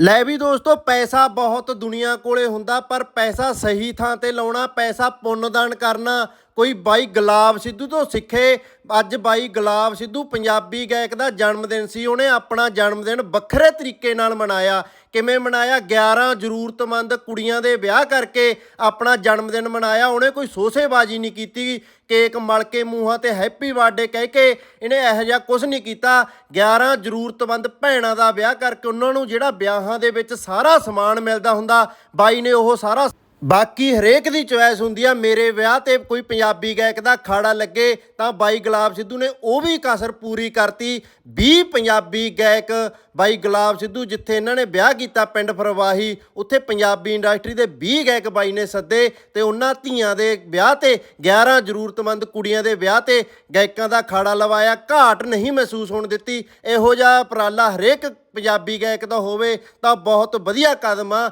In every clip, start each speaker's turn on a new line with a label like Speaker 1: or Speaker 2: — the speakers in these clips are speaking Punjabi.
Speaker 1: ਲੈ ਵੀ ਦੋਸਤੋ, ਪੈਸਾ ਬਹੁਤ ਦੁਨੀਆ ਕੋਲੇ ਹੁੰਦਾ, ਪਰ ਪੈਸਾ ਸਹੀ ਥਾਂ ਤੇ ਲਾਉਣਾ, ਪੈਸਾ ਪੁੰਨਦਾਨ ਕਰਨਾ ਕੋਈ ਬਾਈ ਗੁਲਾਬ ਸਿੱਧੂ ਤੋਂ ਸਿੱਖੇ। ਅੱਜ ਬਾਈ ਗੁਲਾਬ ਸਿੱਧੂ ਪੰਜਾਬੀ ਗਾਇਕ ਦਾ ਜਨਮ ਦਿਨ ਸੀ। ਉਹਨੇ ਆਪਣਾ ਜਨਮ ਦਿਨ ਵੱਖਰੇ ਤਰੀਕੇ ਨਾਲ ਮਨਾਇਆ। ਕਿਵੇਂ ਮਨਾਇਆ? 11 ਜ਼ਰੂਰਤਮੰਦ ਕੁੜੀਆਂ ਦੇ ਵਿਆਹ ਕਰਕੇ ਆਪਣਾ ਜਨਮ ਦਿਨ ਮਨਾਇਆ। ਉਹਨੇ ਕੋਈ ਸੋਸੇਬਾਜ਼ੀ ਨਹੀਂ ਕੀਤੀ। ਕੇਕ ਮਲ ਕੇ ਮੂੰਹਾਂ ਤੇ ਹੈਪੀ ਬਰਥਡੇ ਕਹਿ ਕੇ ਇਹਨੇ ਇਹੋ ਜਿਹਾ ਕੁਝ ਨਹੀਂ ਕੀਤਾ। 11 ਜ਼ਰੂਰਤਮੰਦ ਭੈਣਾਂ ਦਾ ਵਿਆਹ ਕਰਕੇ ਉਹਨਾਂ ਨੂੰ ਜਿਹੜਾ ਵਿਆਹਾਂ ਦੇ ਵਿੱਚ ਸਾਰਾ ਸਮਾਨ ਮਿਲਦਾ ਹੁੰਦਾ, ਬਾਈ ਨੇ ਉਹ ਸਾਰਾ ਬਾਕੀ ਹਰੇਕ ਦੀ ਚੁਆਇਸ ਹੁੰਦੀ ਆ, ਮੇਰੇ ਵਿਆਹ ਤੇ ਕੋਈ ਪੰਜਾਬੀ ਗਾਇਕ ਦਾ ਖਾੜਾ ਲੱਗੇ ਤਾਂ ਬਾਈ ਗੁਲਾਬ ਸਿੱਧੂ ਨੇ ਉਹ ਵੀ ਕਸਰ ਪੂਰੀ ਕਰਤੀ। 20 ਪੰਜਾਬੀ ਗਾਇਕ ਬਾਈ ਗੁਲਾਬ ਸਿੱਧੂ, ਜਿੱਥੇ ਇਹਨਾਂ ਨੇ ਵਿਆਹ ਕੀਤਾ ਪਿੰਡ ਫਰਵਾਹੀ, ਉੱਥੇ ਪੰਜਾਬੀ ਇੰਡਸਟਰੀ ਦੇ 20 ਗਾਇਕ ਬਾਈ ਨੇ ਸੱਦੇ ਤੇ ਉਹਨਾਂ ਧੀਆਂ ਦੇ ਵਿਆਹ ਤੇ 11 ਜ਼ਰੂਰਤਮੰਦ ਕੁੜੀਆਂ ਦੇ ਵਿਆਹ ਤੇ ਗਾਇਕਾਂ ਦਾ ਖਾੜਾ ਲਵਾਇਆ। ਘਾਟ ਨਹੀਂ ਮਹਿਸੂਸ ਹੋਣ ਦਿੱਤੀ। ਇਹੋ ਜਿਹਾ ਉਪਰਾਲਾ ਹਰੇਕ ਪੰਜਾਬੀ ਗਾਇਕ ਦਾ ਹੋਵੇ ਤਾਂ ਬਹੁਤ ਵਧੀਆ ਕਦਮ ਆ।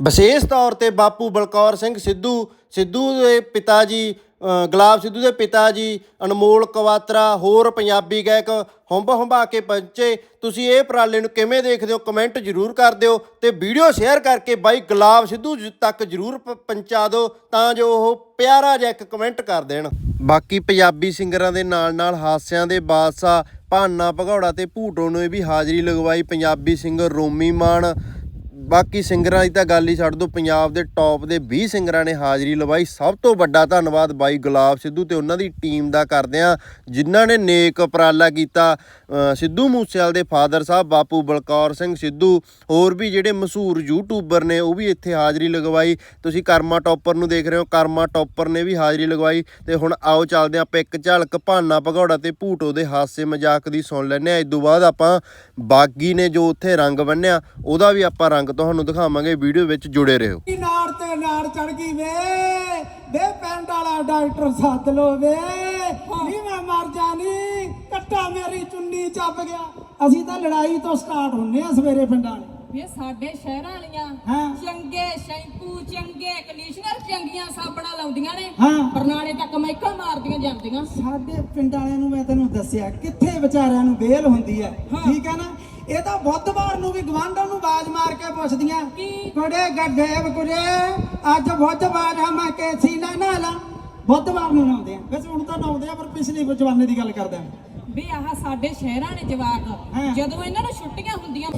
Speaker 1: ਵਿਸ਼ੇਸ਼ ਤੌਰ ਤੇ ਬਾਪੂ ਬਲਕੌਰ ਸਿੰਘ ਸਿੱਧੂ ਸਿੱਧੂ ਦੇ ਪਿਤਾ ਜੀ ਅ, ਗੁਲਾਬ ਸਿੱਧੂ ਦੇ ਪਿਤਾ ਜੀ ਅਨਮੋਲ ਕਵਾਤਰਾ ਹੋਰ ਪੰਜਾਬੀ ਗਾਇਕ ਹੰਬ ਹੰਬਾ ਕੇ ਪਹੁੰਚੇ। ਤੁਸੀਂ ਇਹ ਉਪਰਾਲੇ ਨੂੰ ਕਿਵੇਂ ਦੇਖਦੇ ਹੋ? ਕਮੈਂਟ ਜਰੂਰ ਕਰ ਦਿਓ ਤੇ ਵੀਡੀਓ ਸ਼ੇਅਰ ਕਰਕੇ ਬਾਈ ਗੁਲਾਬ ਸਿੱਧੂ ਤੱਕ ਜਰੂਰ ਪ- ਪਹੁੰਚਾ ਦਿਓ ਤਾਂ ਜੋ ਉਹ ਪਿਆਰਾ ਜਿਹਾ ਇੱਕ ਕਮੈਂਟ ਕਰ ਦੇਣ। ਬਾਕੀ ਪੰਜਾਬੀ ਸਿੰਗਰਾਂ ਦੇ ਨਾਲ ਨਾਲ ਹਾਸਿਆਂ ਦੇ ਬਾਦਸ਼ਾਹ ਭਾਨਾ ਭਗੌੜਾ ਤੇ ਭੂਟੋ ਨੇ ਵੀ ਹਾਜ਼ਰੀ ਲਗਵਾਈ ਪੰਜਾਬੀ ਸਿੰਗਰ ਰੋਮੀ ਮਾਨ। ਬਾਕੀ ਸਿੰਗਰਾਂ ਦੀ ਤਾਂ ਗੱਲ ਹੀ ਛੱਡ ਦੋ ਪੰਜਾਬ ਦੇ ਟੌਪ ਦੇ 20 ਸਿੰਗਰਾਂ ਨੇ ਹਾਜ਼ਰੀ ਲਵਾਈ। ਸਭ ਤੋਂ ਵੱਡਾ ਧੰਨਵਾਦ ਬਾਈ ਗੁਲਾਬ ਸਿੱਧੂ ਤੇ ਉਹਨਾਂ ਦੀ ਟੀਮ ਦਾ ਕਰਦੇ ਆ ਜਿਨ੍ਹਾਂ ਨੇ ਨੇਕ ਉਪਰਾਲਾ ਕੀਤਾ। ਸਿੱਧੂ ਮੂਸੇਵਾਲ ਦੇ ਫਾਦਰ ਸਾਹਿਬ ਬਾਪੂ ਬਲਕੌਰ ਸਿੰਘ ਸਿੱਧੂ, ਹੋਰ ਵੀ ਜਿਹੜੇ ਮਸ਼ਹੂਰ ਯੂਟਿਊਬਰ ਨੇ, ਉਹ ਵੀ ਇੱਥੇ ਹਾਜ਼ਰੀ ਲਗਵਾਈ। ਤੁਸੀਂ ਕਰਮਾ ਟੌਪਰ ਨੂੰ ਦੇਖ ਰਹੇ ਹੋ, ਕਰਮਾ ਟੌਪਰ ਨੇ ਵੀ ਹਾਜ਼ਰੀ ਲਗਵਾਈ। ਤੇ ਹੁਣ ਆਓ ਚੱਲਦੇ ਹਾਂ ਆਪਾਂ ਇੱਕ ਝਲਕ ਭਾਨਾ ਭਗੌੜਾ ਤੇ ਭੂਟੋ ਦੇ ਹਾਸੇ ਮਜ਼ਾਕ ਦੀ ਸੁਣ ਲੈਂਦੇ ਆ ਇਸ ਤੋਂ ਬਾਅਦ ਆਪਾਂ ਬਾਗੀ ਨੇ ਜੋ ਉੱਥੇ ਰੰਗ ਬੰਨਿਆ, ਉਹਦਾ ਵੀ ਆਪਾਂ ਰੰਗ ਤੁਹਾਨੂੰ ਦਿਖਾਵਾਂਗੇ ਵੀਡੀਓ ਵਿੱਚ ਜੁੜੇ ਰਹੋ।
Speaker 2: ਨਾੜ ਤੇ ਨਾੜ ਚੜ ਗਈ ਵੇ? ਵੇ ਪਿੰਡ ਵਾਲਾ ਡਾਕਟਰ ਸੱਦ ਲੋ ਵੇ। ਨੀ ਮੈਂ ਮਰ ਜਾਣੀ ਕੱਟਾ ਮੇਰੀ ਚੁੰਨੀ ਚੱਪ ਗਿਆ। ਅਸੀਂ ਤਾਂ ਲੜਾਈ ਤੋਂ ਸਟਾਰਟ ਹੁੰਨੇ ਆ ਸਵੇਰੇ ਪਿੰਡਾਂ ਵਾਲੇ।
Speaker 3: ਵੀ ਸਾਡੇ ਸ਼ਹਿਰਾਂ ਵਾਲੀਆਂ
Speaker 2: ਹਾਂ।
Speaker 3: ਚੰਗੇ ਸ਼ੈਂਪੂ ਚੰਗੇ ਕੰਡੀਸ਼ਨਰ ਚੰਗੀਆਂ ਸਾਬਣਾਂ ਲਾਉਂਦੀਆਂ ਨੇ।
Speaker 2: ਹਾਂ।
Speaker 3: ਬਰਨਾਲੇ ਤੱਕ ਮੈਕਾਂ ਮਾਰਦੀਆਂ ਜਾਂਦੀਆਂ।
Speaker 2: ਸਾਡੇ ਪਿੰਡ ਵਾਲਿਆਂ ਨੂੰ ਮੈਂ ਤੈਨੂੰ ਦੱਸਿਆ ਕਿੱਥੇ ਵਿਚਾਰਿਆਂ ਨੂੰ ਵੇਲ ਹੁੰਦੀ ਹੈ। ਠੀਕ ਹੈ ਨਾ? ਇਹ ਤਾਂ ਬੁੱਧਵਾਰ ਨੂੰ ਵੀ ਗਵਾਂਢਾਂ ਨੂੰ ਬਾਜ ਮਾਰ ਕੇ ਪੁੱਛਦੀਆਂ ਕੁੜੇ ਗੱਡੇਵ ਕੁੜੇ ਅੱਜ ਬੁੱਧਵਾਰ ਆ ਮੈਂ ਕੇਸੀ ਨਾ ਨਾਲਾ ਬੁੱਧਵਾਰ ਨੂੰ ਲਾਉਂਦੇ ਆ। ਵੈਸੇ ਹੁਣ ਤਾਂ ਲਾਉਂਦੇ ਆ ਪਰ ਪਿਛਲੀ ਜਵਾਨੇ ਦੀ ਗੱਲ ਕਰਦਾ
Speaker 3: ਵੀ ਆਹ ਸਾਡੇ ਸ਼ਹਿਰਾਂ ਨੇ ਜਵਾਕ ਜਦੋਂ ਇਹਨਾਂ ਨੂੰ ਛੁੱਟੀਆਂ ਹੁੰਦੀਆਂ